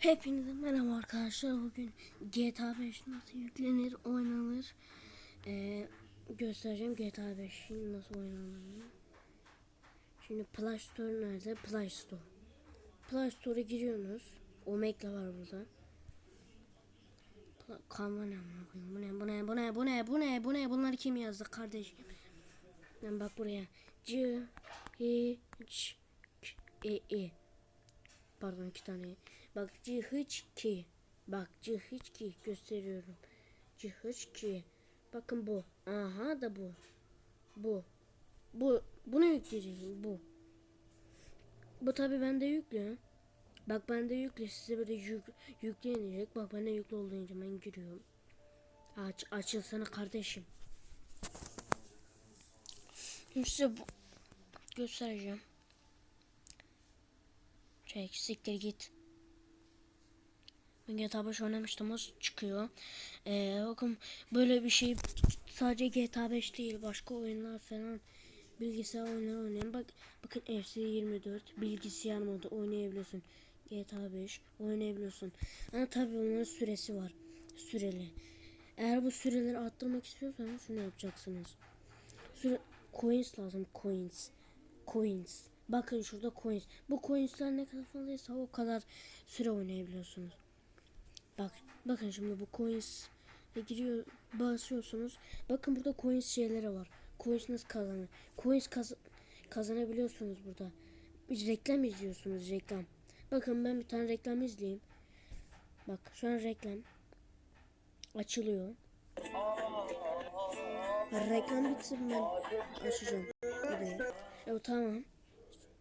Hepinize merhaba arkadaşlar. Bugün GTA 5 nasıl yüklenir, oynanır ee, göstereceğim GTA 5'in nasıl oynandığını. Şimdi Play Store nerede? Play Store. Play Store'a giriyorsunuz. Omegle var burada. Canva ne? Bu ne? Bu ne? Bu ne? Bu ne? Bu ne? Bu ne? Bunları kim yazdı kardeşim? Ben bak buraya. C H E E. Pardon iki tane. Bak cihıç ki. Bak cihıç ki gösteriyorum. Cihıç ki. Bakın bu. Aha da bu. Bu. Bu. Bunu yükleyeceğim. Bu. Bu tabi bende yüklü. Bak bende yüklü. Size böyle yük, yükleyecek. Bak bende yüklü olduğunca ben giriyorum. Aç, açılsana kardeşim. Size bu göstereceğim. Çek siktir git. GTA 5 oynamıştım o çıkıyor. Ee, bakın böyle bir şey sadece GTA 5 değil başka oyunlar falan bilgisayar oyunları oynayan bak bakın FC 24 bilgisayar modu oynayabiliyorsun. GTA 5 oynayabiliyorsun. Ama tabii onların süresi var. Süreli. Eğer bu süreleri arttırmak istiyorsanız şunu yapacaksınız. Süre coins lazım coins. Coins. Bakın şurada coins. Bu coinsler ne kadar fazlaysa o kadar süre oynayabiliyorsunuz. Bak bakın şimdi bu coins giriyor basıyorsunuz. Bakın burada coins şeyleri var. Coins nasıl kazanır? Coins kaz kazanabiliyorsunuz burada. Bir reklam izliyorsunuz reklam. Bakın ben bir tane reklam izleyeyim. Bak şu an reklam açılıyor. Reklam bitsin ben açacağım. Ya tamam.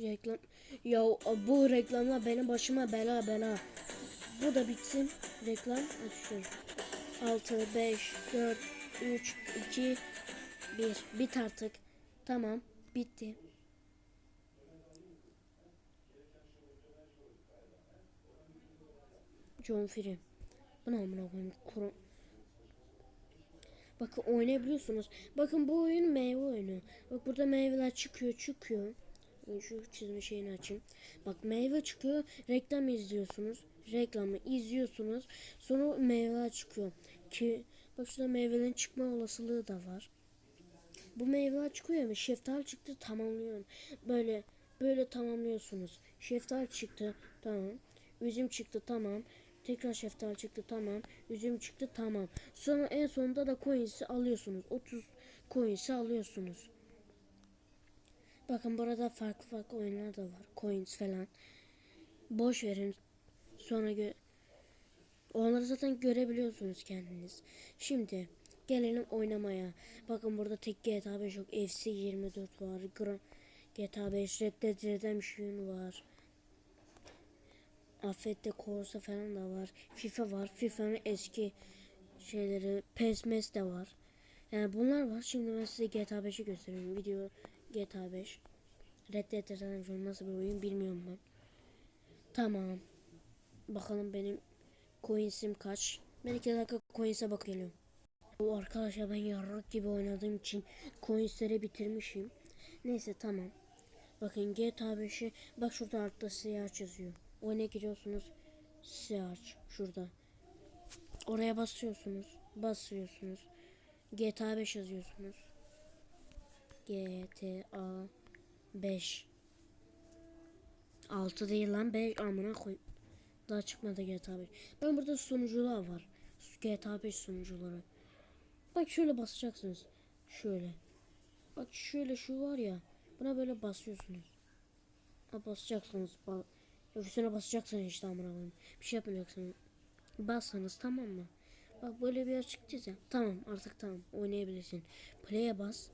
Reklam. Ya bu reklamla benim başıma bela bela. Bu da bitsin. Reklam açıyorum. 6, 5, 4, 3, 2, 1. Bit artık. Tamam. Bitti. John Free. Bu ne amına koyayım? Kuru... Bakın oynayabiliyorsunuz. Bakın bu oyun meyve oyunu. Bak burada meyveler çıkıyor çıkıyor. Şu çizme şeyini açayım. Bak meyve çıkıyor. Reklam izliyorsunuz. Reklamı izliyorsunuz. Sonra meyveler çıkıyor. Ki bak şurada meyvelerin çıkma olasılığı da var. Bu meyveler çıkıyor ya. Şeftali çıktı tamamlıyorum. Böyle böyle tamamlıyorsunuz. Şeftali çıktı tamam. Üzüm çıktı tamam. Tekrar şeftali çıktı tamam. Üzüm çıktı tamam. Sonra en sonunda da coins'i alıyorsunuz. 30 coins'i alıyorsunuz. Bakın burada farklı farklı oyunlar da var. Coins falan. Boş verin. Sonra gö Onları zaten görebiliyorsunuz kendiniz. Şimdi gelelim oynamaya. Bakın burada tek GTA 5 yok. FC 24 var. Gra GTA 5 Red Dead Redemption var. Affette Corsa falan da var. FIFA var. FIFA'nın eski şeyleri PES MES de var. Yani bunlar var. Şimdi ben size GTA 5'i gösteriyorum. Video GTA 5. Red Dead Redemption nasıl bir oyun bilmiyorum ben. Tamam. Bakalım benim coins'im kaç. Ben iki dakika coins'e bakıyorum. Bu arkadaşlar ben yarrak gibi oynadığım için coins'leri bitirmişim. Neyse tamam. Bakın GTA 5'i bak şurada altta siyah yazıyor. Oyuna giriyorsunuz. Siyah şurada. Oraya basıyorsunuz. Basıyorsunuz. GTA 5 yazıyorsunuz. GTA 5 6 değil lan 5 amına koy. Daha çıkmadı GTA 5. Ben burada sunucular var. GTA 5 sunucuları. Bak şöyle basacaksınız. Şöyle. Bak şöyle şu var ya. Buna böyle basıyorsunuz. Ha basacaksınız. Ba Üstüne basacaksınız işte amına koyayım. Bir şey yapacaksınız. Bassanız tamam mı? Bak böyle bir yer çıktıysa tamam artık tamam oynayabilirsin. Play'e bas.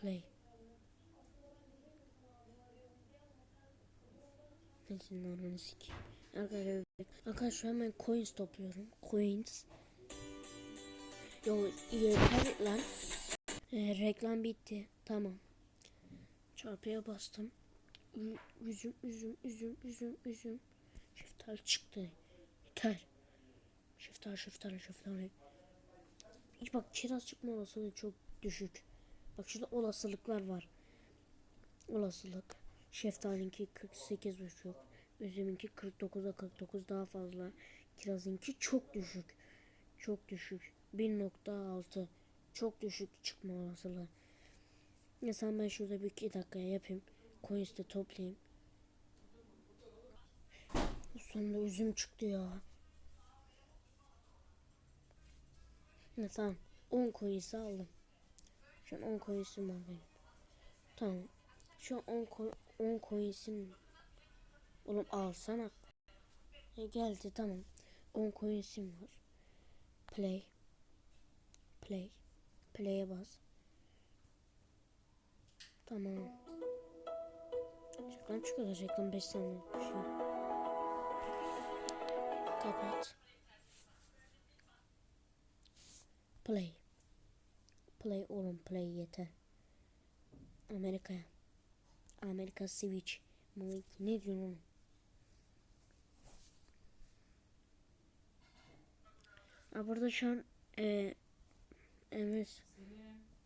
Play. Neyse ananı sikeyim. Arkadaşlar, hemen coins topluyorum. Coins. Yo yeter lan. Ee, reklam bitti. Tamam. Çarpıya bastım. Üzüm, üzüm, üzüm, üzüm, üzüm. Şeftali çıktı. Yeter. Şeftali, şeftali, şeftali. Hiç bak kiraz çıkma olasılığı çok düşük. Bak şurada olasılıklar var. Olasılık. Şeftalinki 48 buçuk. Üzümünki 49'a 49 daha fazla. Kirazınki çok düşük. Çok düşük. 1.6. Çok düşük çıkma olasılığı. Mesela ben şurada bir iki dakikaya yapayım. Coins de toplayayım. Sonunda üzüm çıktı ya. Ne tamam. 10 coins'i aldım. Şu an 10 coins'im var benim. Tamam. Şu an 10 coin, 10 coins'im. Oğlum alsana. E geldi tamam. 10 coins'im var. Play. Play. Play'e bas. Tamam. Reklam çıkıyor. Reklam 5 saniye şey. Kapat. Play. Play oğlum play yeter. Amerika'ya. Amerika Switch. Ne diyorsun oğlum? Ha burada şu an e. Selim,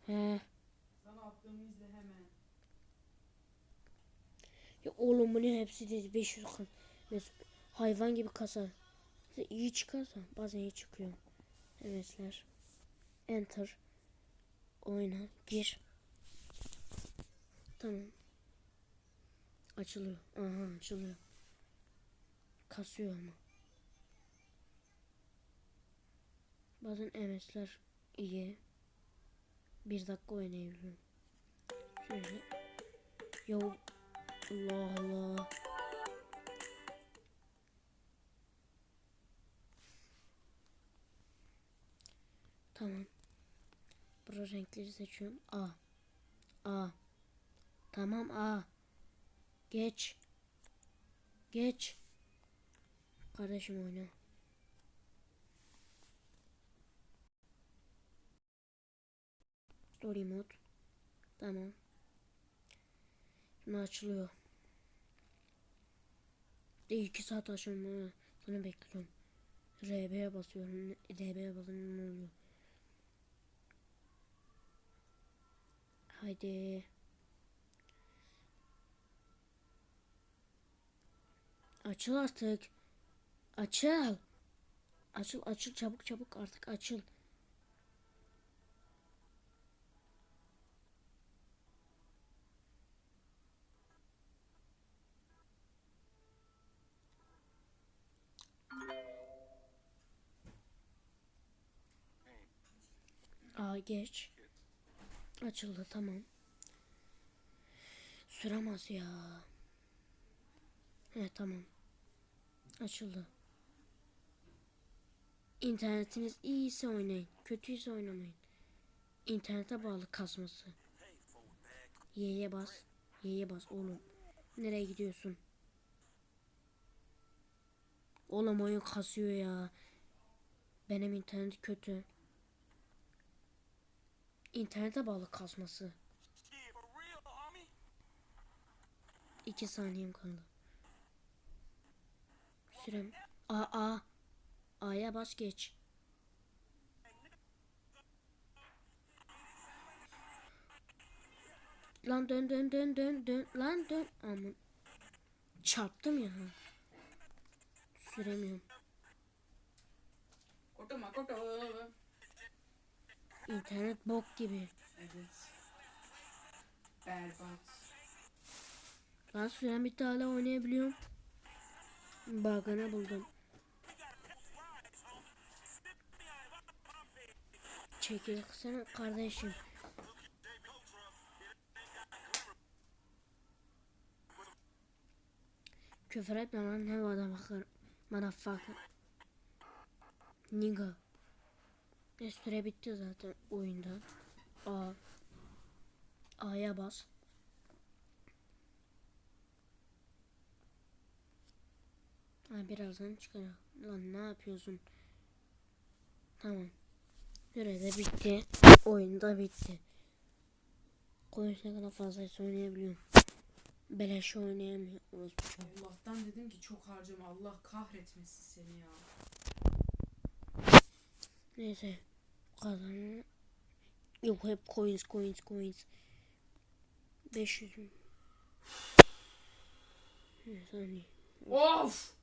He. sana attığımı izle hemen. Ya oğlum bu ne hepsi dedi 500 kan. Hayvan gibi kasar. İyi çıkarsa bazen iyi çıkıyor. Evetler. Enter. Oyna. Gir. Tamam. Açılıyor. Aha açılıyor. Kasıyor ama. Bazen MS'ler iyi. Bir dakika oynayabiliyorum. Şöyle. Ya Allah Allah. Tamam. Burada renkleri seçiyorum. A. A. Tamam A. Geç. Geç. Kardeşim oyna. Story mode. Tamam. Şimdi açılıyor. E, iki saat açılma. Sana bekliyorum. RB'ye basıyorum. RB'ye basınca ne oluyor? Haydi. Açıl artık. Açıl. Açıl açıl çabuk çabuk artık açıl. Aa geç. Açıldı tamam. Süremez ya. He tamam. Açıldı. İnternetiniz iyiyse oynayın. Kötüyse oynamayın. İnternete bağlı kasması. Y'ye bas. Y'ye bas oğlum. Nereye gidiyorsun? Oğlum oyun kasıyor ya. Benim internet kötü. İnternete bağlı kasması. İki saniyem kaldı. Sürem. A A. A'ya bas geç. Lan dön dön dön dön dön. Lan dön. Aman. Çarptım ya. Süremiyorum. Korkma korkma. İnternet bok gibi. Evet. Berbat. Lan sürem bitti hala oynayabiliyorum. Bug'ını buldum. Çekil sen kardeşim. Küfür etme lan ne vada bakar. Motherfucker. Nigga. Ne süre bitti zaten oyunda. A. A'ya bas. Ha birazdan çıkar. Lan ne yapıyorsun? Tamam. Süre de bitti. Oyun da bitti. Koyun ne kadar fazlaysa oynayabiliyorum. Beleş oynayamıyor. Orospu çocuğu. Allah'tan dedim ki çok harcama. Allah kahretmesin seni ya. Neyse. Kazanı. Yok hep coins coins coins. 500 mü? Bir saniye. Of!